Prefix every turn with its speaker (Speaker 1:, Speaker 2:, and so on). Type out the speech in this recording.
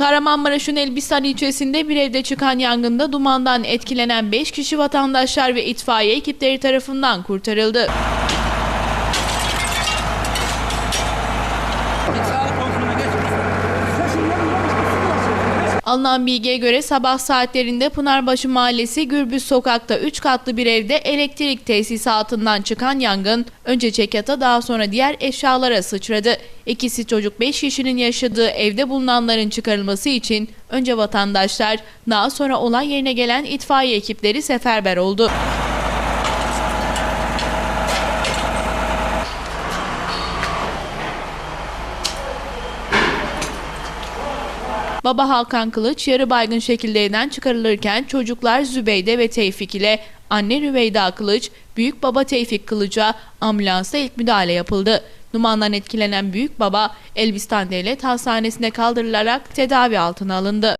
Speaker 1: Kahramanmaraş'ın Elbistan ilçesinde bir evde çıkan yangında dumandan etkilenen 5 kişi vatandaşlar ve itfaiye ekipleri tarafından kurtarıldı. Alınan bilgiye göre sabah saatlerinde Pınarbaşı Mahallesi Gürbüz Sokak'ta 3 katlı bir evde elektrik tesisatından çıkan yangın önce çekyata daha sonra diğer eşyalara sıçradı. İkisi çocuk 5 kişinin yaşadığı evde bulunanların çıkarılması için önce vatandaşlar daha sonra olay yerine gelen itfaiye ekipleri seferber oldu. Baba Hakan Kılıç yarı baygın şekilde evden çıkarılırken çocuklar Zübeyde ve Tevfik ile anne Rüveyda Kılıç, büyük baba Tevfik Kılıç'a ambulansta ilk müdahale yapıldı. Dumandan etkilenen büyük baba Elbistan Devlet Hastanesi'ne kaldırılarak tedavi altına alındı.